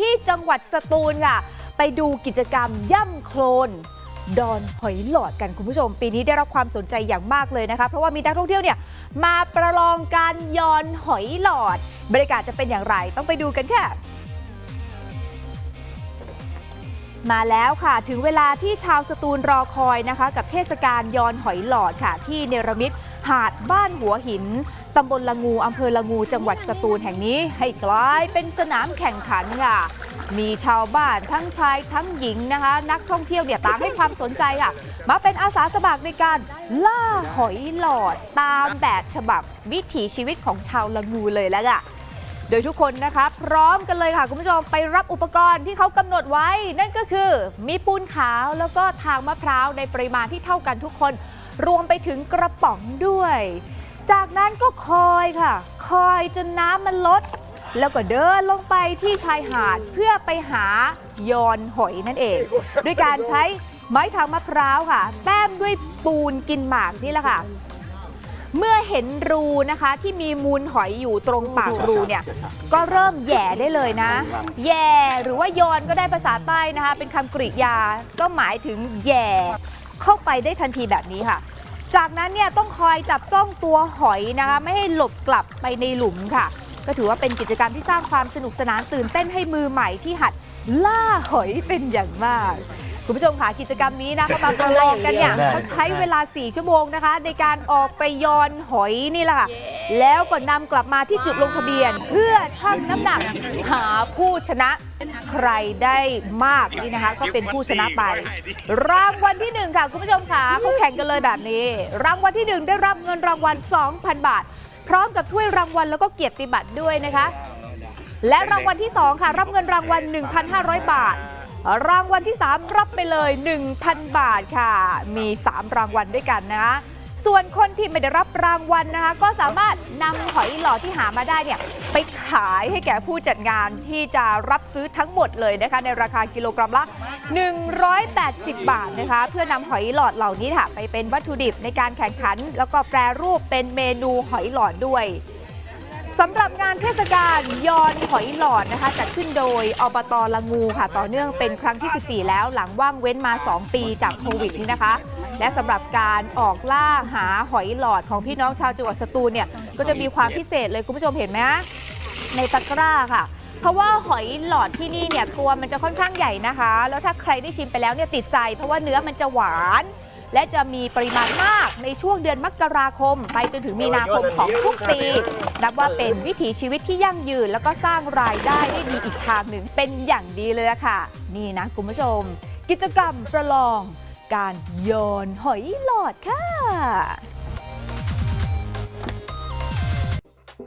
ที่จังหวัดสตูลค่ะ ไปดูกิจกรรมย่ำโคลน ดอนหอยหลอดกันคุณผู้ชม ปีนี้ได้รับความสนใจอย่างมากเลยนะคะ เพราะว่ามีนักท่องเที่ยวเนี่ยมาประลองการยอนหอยหลอด บรรยากาศจะเป็นอย่างไรต้องไปดูกันค่ะ มาแล้วค่ะถึงเวลาที่ชาวสตูลรอคอยนะคะ กับเทศกาลยอนหอยหลอดค่ะ ที่เนรมิตหาดบ้านหัวหินตำบลละงูอำเภอละงูจังหวัดสตูลแห่งนี้ ให้กลายเป็นสนามแข่งขันค่ะมีชาวบ้านทั้งชายทั้งหญิงนะคะ นักท่องเที่ยวเนี่ยต่างให้ความสนใจค่ะ มาเป็นอาสาสมัครในการล่าหอยหลอดตามแบบฉบับวิถีชีวิตของชาวละงูเลยแล้วค่ะ โดยทุกคนนะคะพร้อมกันเลยค่ะ คุณผู้ชมไปรับอุปกรณ์ที่เขากำหนดไว้ นั่นก็คือมีปูนขาวแล้วก็ทางมะพร้าวในปริมาณที่เท่ากันทุกคน รวมไปถึงกระป๋องด้วย จากนั้นก็คอยค่ะ คอยจนน้ำมันลด แล้วก็เดินลงไปที่ชายหาดเพื่อไปหายอนหอยนั่นเอง ด้วยการใช้ไม้ทางมะพร้าวค่ะ แต้มด้วยปูนกินหมากนี่แหละค่ะ เมื่อเห็นรูนะคะที่มีมูลหอยอยู่ตรงปากรูเนี่ยก็เริ่มแหย่ได้เลยนะแหย่หรือว่ายอนก็ได้ภาษาใต้นะคะ เป็นคำกริยา ก็หมายถึงแหย่เข้าไปได้ทันทีแบบนี้ค่ะ จากนั้นเนี่ยต้องคอยจับจ้องตัวหอยนะคะ ไม่ให้หลบกลับไปในหลุมค่ะ ก็ถือว่าเป็นกิจกรรมที่สร้างความสนุกสนานตื่นเต้นให้มือใหม่ที่หัด ล่าหอยเป็นอย่างมาก คุณผู้ชมค่ะกิจกรรมนี้นะเขามาประลองกันเนี่ยเขาใช้เวลา 4 ชั่วโมงนะคะ ในการออกไปยอนหอยนี่แหละค่ะ แล้วก็นำกลับมาที่จุดลงทะเบียน เพื่อชั่งน้ำหนักหาผู้ชนะใครได้มากนี่นะคะ ก็เป็นผู้ชนะไป รางวัลที่หนึ่งค่ะ คุณผู้ชมค่ะเขาแข่งกันเลยแบบนี้ รางวัลที่หนึ่งได้รับเงินรางวัล 2,000 บาท พร้อมกับถ้วยรางวัลแล้วก็เกียรติบัตรด้วยนะคะ และรางวัลที่ 2 ค่ะ รับเงินรางวัล 1,500 บาท รางวัลที่ 3 รับไปเลย 1,000 บาทค่ะ มี 3 รางวัลด้วยกันนะคะส่วนคนที่ไม่ได้รับรางวัลนะคะ ก็สามารถนำหอยหลอดที่หามาได้เนี่ยไปขายให้แก่ผู้จัดงานที่จะรับซื้อทั้งหมดเลยนะคะ ในราคากิโลกรัมละ 180 บาทนะคะ เพื่อนำหอยหลอดเหล่านี้ค่ะ ไปเป็นวัตถุดิบในการแข่งขัน แล้วก็แปรรูปเป็นเมนูหอยหลอดด้วย สำหรับงานเทศกาลยอนหอยหลอดนะคะจัดขึ้นโดยอบตละงูค่ะ ต่อเนื่องเป็นครั้งที่ 14 แล้วหลังว่างเว้นมา 2 ปีจากโควิดนี้นะคะ และสำหรับการออกล่าหาหอยหลอดของพี่น้องชาวจังหวัดสตูลเนี่ยก็จะมีความพิเศษเลยคุณผู้ชมเห็นไหมในตะกร้าค่ะ เพราะว่าหอยหลอดที่นี่เนี่ยตัวมันจะค่อนข้างใหญ่นะคะ แล้วถ้าใครได้ชิมไปแล้วเนี่ยติดใจ เพราะว่าเนื้อมันจะหวาน และจะมีปริมาณมากในช่วงเดือนมกราคม ไปจนถึงมีนาคมของทุกปี นับว่าเป็นวิถีชีวิตที่ยั่งยืน แล้วก็สร้างรายได้ได้ดีอีกทางหนึ่งเป็นอย่างดีเลยละค่ะ นี่นะคุณผู้ชม กิจกรรมประลอง การโยนหอยหลอดค่ะ